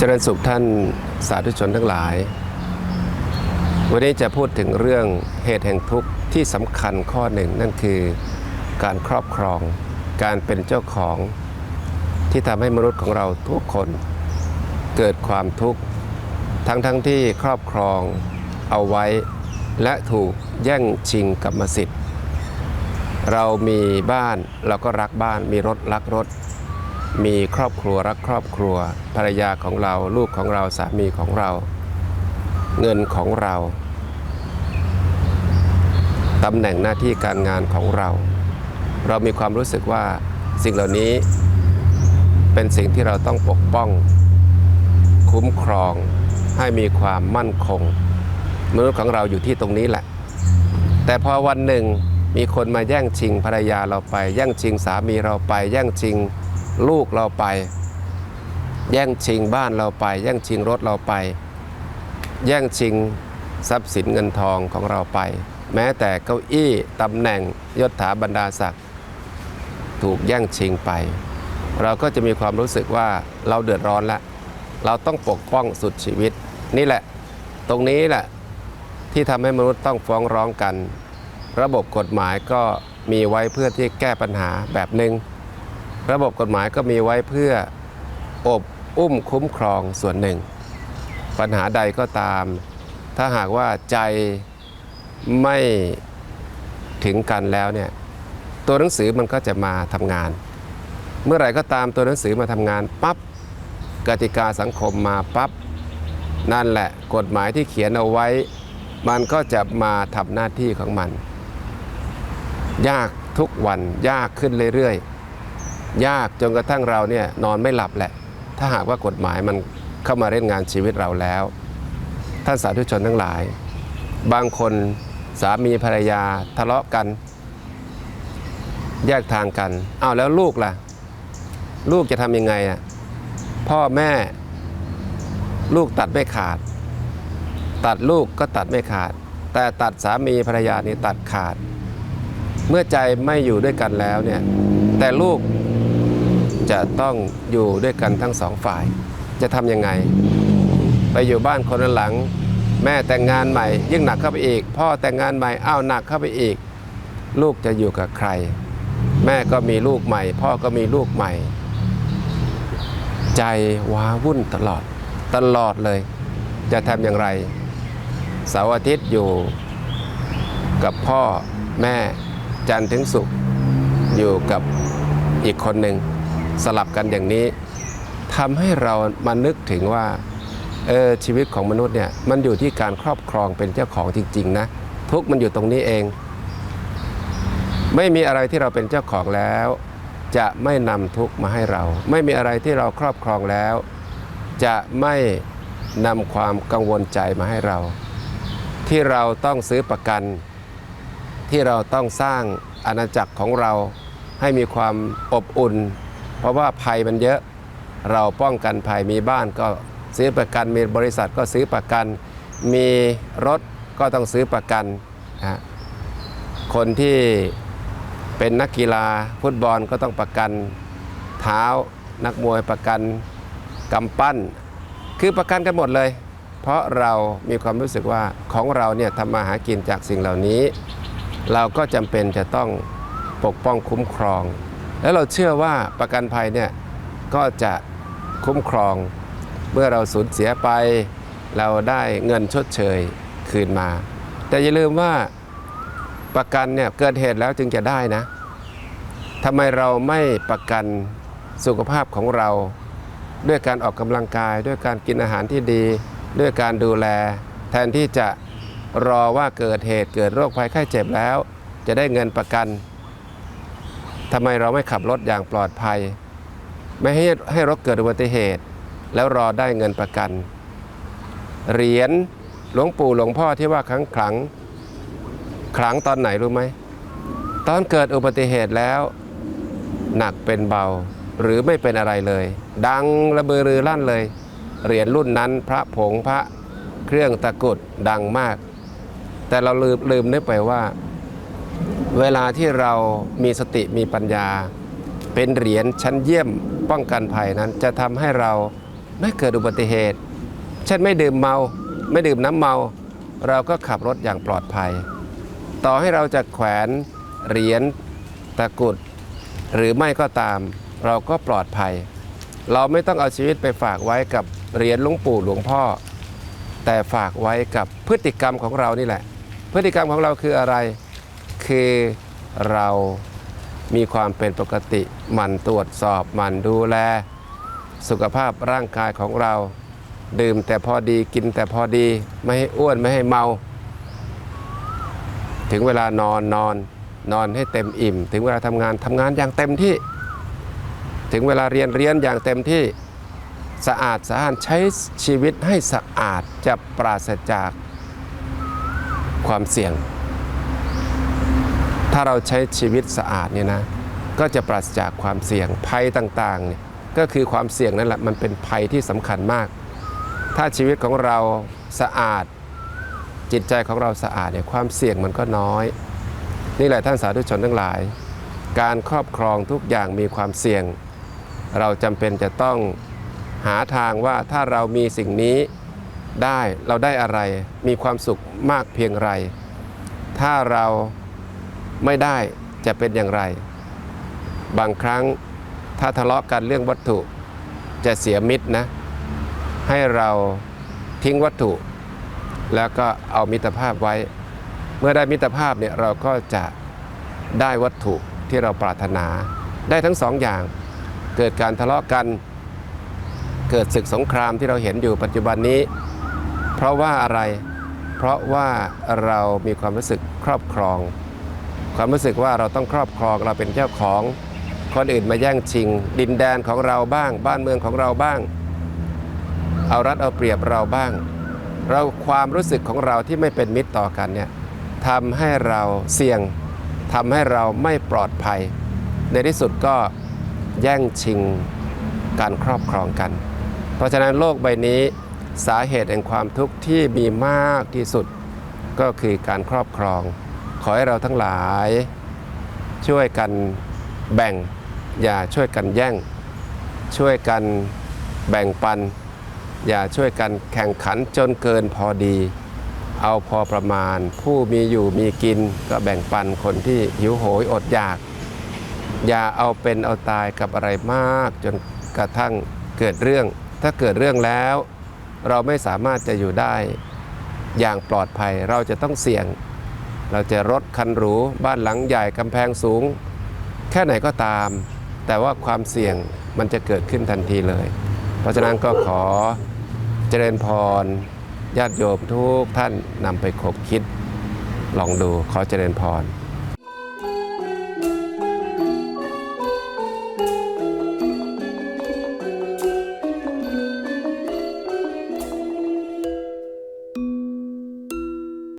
เจริญสุขท่านสาธุชนทั้งหลาย วันนี้จะพูดถึงเรื่องเหตุแห่งทุกข์ที่สำคัญข้อหนึ่งนั่นคือการครอบครอง การเป็นเจ้าของที่ทำให้มนุษย์ของเราทุกคนเกิดความทุกข์ ทั้งทั้งที่ครอบครองเอาไว้ และถูกแย่งชิงกรรมสิทธิ์ เรามีบ้านเราก็รักบ้าน มีรถรักรถ มีครอบครัวรักครอบครัว ภรรยาของเราลูกของเราสามีของเรา เงินของเราตำแหน่งหน้าที่การงานของเรา เรามีความรู้สึกว่าสิ่งเหล่านี้เป็นสิ่งที่เราต้องปกป้อง คุ้มครองให้มีความมั่นคงมนุษย์ของเราอยู่ที่ตรงนี้แหละ แต่พอวันหนึ่งมีคนมาแย่งชิงภรรยาเราไป แย่งชิงสามีเราไป แย่งชิง ลูกเราไป แย่งชิงบ้านเราไป แย่งชิงรถเราไป แย่งชิงทรัพย์สินเงินทองของเราไป แม้แต่เก้าอี้ตำแหน่งยศถาบรรดาศักดิ์ถูกแย่งชิงไป เราก็จะมีความรู้สึกว่าเราเดือดร้อนแล้วเราต้องปกป้องสุดชีวิต นี่แหละ ตรงนี้แหละที่ทำให้มนุษย์ต้องฟ้องร้องกัน ระบบกฎหมายก็มีไว้เพื่อที่แก้ปัญหาแบบหนึ่ง ระบบกฎหมายก็มีไว้เพื่ออบอุ้มคุ้มครองส่วนหนึ่ง ปัญหาใดก็ตาม ถ้าหากว่าใจไม่ถึงกันแล้วเนี่ยตัวหนังสือมันก็จะมาทำงาน เมื่อไหร่ก็ตามตัวหนังสือมาทำงานปั๊บกติกาสังคมมาปั๊บนั่นแหละกฎหมายที่เขียนเอาไว้ มันก็จะมาทำหน้าที่ของมัน ยากทุกวันยากขึ้นเรื่อยๆ ยากจนกระทั่งเราเนี่ยนอนไม่หลับแหละ ถ้าหากว่ากฎหมายมันเข้ามาเล่นงานชีวิตเราแล้ว ท่านสาธุชนทั้งหลาย บางคนสามีภรรยาทะเลาะกัน แยกทางกันอ้าวแล้วลูกล่ะ ลูกจะทำยังไงอะพ่อแม่ ลูกตัดไม่ขาด ตัดลูกก็ตัดไม่ขาด แต่ตัดสามีภรรยานี่ตัดขาด เมื่อใจไม่อยู่ด้วยกันแล้วเนี่ยแต่ลูก จะต้องอยู่ด้วยกันทั้งสองฝ่าย จะทำยังไง ไปอยู่บ้านคนหลัง แม่แต่งงานใหม่ ยิ่งหนักเข้าไปอีก พ่อแต่งงานใหม่อ้าวหนักเข้าไปอีก ลูกจะอยู่กับใคร แม่ก็มีลูกใหม่ พ่อก็มีลูกใหม่ ใจว้าวุ่นตลอดตลอดเลย จะทำอย่างไรเสาร์อาทิตย์อยู่กับพ่อแม่จันทร์ถึงศุกร์อยู่กับอีกคนหนึ่ง สลับกันอย่างนี้ทำให้เรามานึกถึงว่าเออชีวิตของมนุษย์เนี่ยมันอยู่ที่การครอบครองเป็นเจ้าของจริงๆนะทุกมันอยู่ตรงนี้เอง ไม่มีอะไรที่เราเป็นเจ้าของแล้ว จะไม่นำทุกมาให้เรา ไม่มีอะไรที่เราครอบครองแล้ว จะไม่นำความกังวลใจมาให้เรา ที่เราต้องซื้อประกัน ที่เราต้องสร้างอาณาจักรของเราให้มีความอบอุ่น เพราะว่าภัยมันเยอะเราป้องกันภัยมีบ้านก็ซื้อประกันมีบริษัทก็ซื้อประกัน มีรถก็ต้องซื้อประกันนะคนที่เป็นนักกีฬาฟุตบอลก็ต้องประกันเท้า นักมวยประกันกำปั้น คือประกันกันหมดเลย เพราะเรามีความรู้สึกว่าของเราเนี่ยทำมาหากินจากสิ่งเหล่านี้ เราก็จำเป็นจะต้องปกป้องคุ้มครอง แล้วเราเชื่อว่าประกันภัยเนี่ยก็จะคุ้มครองเมื่อเราสูญเสียไป เราได้เงินชดเชยคืนมา แต่อย่าลืมว่าประกันเนี่ยเกิดเหตุแล้วจึงจะได้นะทำไมเราไม่ประกันสุขภาพของเรา ด้วยการออกกำลังกาย ด้วยการกินอาหารที่ดี ด้วยการดูแล แทนที่จะรอว่าเกิดเหตุเกิดโรคภัยไข้เจ็บแล้ว จะได้เงินประกัน ทำไมเราไม่ขับรถอย่างปลอดภัย ไม่ให้ให้รถเกิดอุบัติเหตุ แล้วรอได้เงินประกัน เหรียญหลวงปู่หลวงพ่อที่ว่าครั้งขลังขลังตอนไหนรู้ไหม ตอนเกิดอุบัติเหตุแล้ว หนักเป็นเบาหรือไม่เป็นอะไรเลย ดังระเบือรือลั่นเลย เหรียญรุ่นนั้นพระผงพระเครื่องตะกุดดังมาก แต่เราลืมลืมนึกไปว่า เวลาที่เรามีสติมีปัญญา เป็นเหรียญชั้นเยี่ยมป้องกันภัยนั้น จะทำให้เราไม่เกิดอุบัติเหตุ เช่นไม่ดื่มเมา ไม่ดื่มน้ำเมา เราก็ขับรถอย่างปลอดภัย ต่อให้เราจะแขวนเหรียญตะกรุด หรือไม่ก็ตาม เราก็ปลอดภัย เราไม่ต้องเอาชีวิตไปฝากไว้กับเหรียญหลวงปู่หลวงพ่อ แต่ฝากไว้กับพฤติกรรมของเรานี่แหละ พฤติกรรมของเราคืออะไร คือเรามีความเป็นปกติหมั่นตรวจสอบหมั่นดูแล สุขภาพร่างกายของเรา ดื่มแต่พอดีกินแต่พอดีไม่ให้อ้วนไม่ให้เมา ถึงเวลานอนนอนนอนให้เต็มอิ่ม ถึงเวลาทำงานทำงานอย่างเต็มที่ ถึงเวลาเรียนเรียนอย่างเต็มที่สะอาดสะอาดใช้ชีวิตให้สะอาดจะปราศจากความเสี่ยง ถ้าเราใช้ชีวิตสะอาดเนี่ยนะก็จะปราศจากความเสี่ยงภัยต่างๆเนี่ยก็คือความเสี่ยงนั่นแหละมันเป็นภัยที่สำคัญมาก ถ้าชีวิตของเราสะอาด จิตใจของเราสะอาดเนี่ยความเสี่ยงมันก็น้อย นี่แหละท่านสาธุชนทั้งหลาย การครอบครองทุกอย่างมีความเสี่ยง เราจำเป็นจะต้องหาทางว่าถ้าเรามีสิ่งนี้ได้เราได้อะไรมีความสุขมากเพียงไร ถ้าเรา ไม่ได้จะเป็นอย่างไร บางครั้งถ้าทะเลาะกันเรื่องวัตถุจะเสียมิตรนะ ให้เราทิ้งวัตถุ แล้วก็เอามิตรภาพไว้ เมื่อได้มิตรภาพเนี่ยเราก็จะได้วัตถุที่เราปรารถนา ได้ทั้งสองอย่าง เกิดการทะเลาะกัน เกิดศึกสงครามที่เราเห็นอยู่ปัจจุบันนี้ เพราะว่าอะไร เพราะว่าเรามีความรู้สึกครอบครอง ความรู้สึกว่าเราต้องครอบครองเราเป็นเจ้าของคนอื่นมาแย่งชิง ดินแดนของเราบ้าง บ้านเมืองของเราบ้าง เอารัดเอาเปรียบเราบ้าง เราความรู้สึกของเราที่ไม่เป็นมิตรต่อกันเนี่ยทำให้เราเสี่ยงทำให้เราไม่ปลอดภัย ในที่สุดก็แย่งชิงการครอบครองกัน เพราะฉะนั้นโลกใบนี้สาเหตุแห่งความทุกข์ที่มีมากที่สุดก็คือการครอบครอง ขอให้เราทั้งหลาย ช่วยกันแบ่ง อย่าช่วยกันแย่ง ช่วยกันแบ่งปัน อย่าช่วยกันแข่งขันจนเกินพอดี เอาพอประมาณ ผู้มีอยู่มีกินก็แบ่งปันคนที่หิวโหยอดอยาก อย่าเอาเป็นเอาตายกับอะไรมากจนกระทั่งเกิดเรื่อง ถ้าเกิดเรื่องแล้ว เราไม่สามารถจะอยู่ได้ อย่างปลอดภัยเราจะต้องเสี่ยง เราจะรถคันหรู บ้านหลังใหญ่กำแพงสูง แค่ไหนก็ตาม แต่ว่าความเสี่ยงมันจะเกิดขึ้นทันทีเลย เพราะฉะนั้นก็ขอเจริญพรญาติโยมทุกท่านนำไปคบคิด ลองดูขอเจริญพร